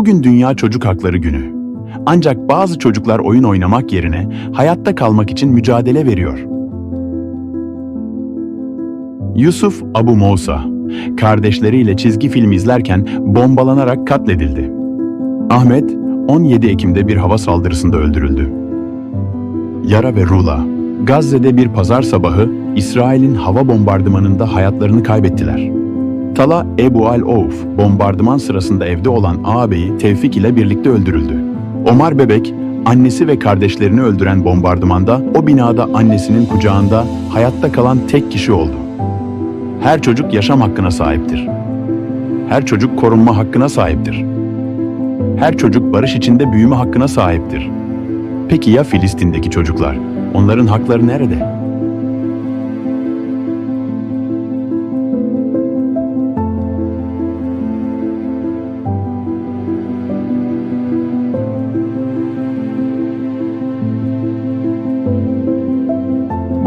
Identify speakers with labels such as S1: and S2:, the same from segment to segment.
S1: Bugün Dünya Çocuk Hakları Günü. Ancak bazı çocuklar oyun oynamak yerine hayatta kalmak için mücadele veriyor. Yusuf Abu Musa, kardeşleriyle çizgi film izlerken bombalanarak katledildi. Ahmet, 17 Ekim'de bir hava saldırısında öldürüldü. Yara ve Rula, Gazze'de bir pazar sabahı İsrail'in hava bombardımanında hayatlarını kaybettiler. Tala Ebu al-Ouf, bombardıman sırasında evde olan ağabeyi Tevfik ile birlikte öldürüldü. Omar Bebek, annesi ve kardeşlerini öldüren bombardımanda o binada annesinin kucağında hayatta kalan tek kişi oldu. Her çocuk yaşam hakkına sahiptir. Her çocuk korunma hakkına sahiptir. Her çocuk barış içinde büyüme hakkına sahiptir. Peki ya Filistin'deki çocuklar? Onların hakları nerede?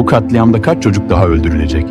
S1: Bu katliamda kaç çocuk daha öldürülecek?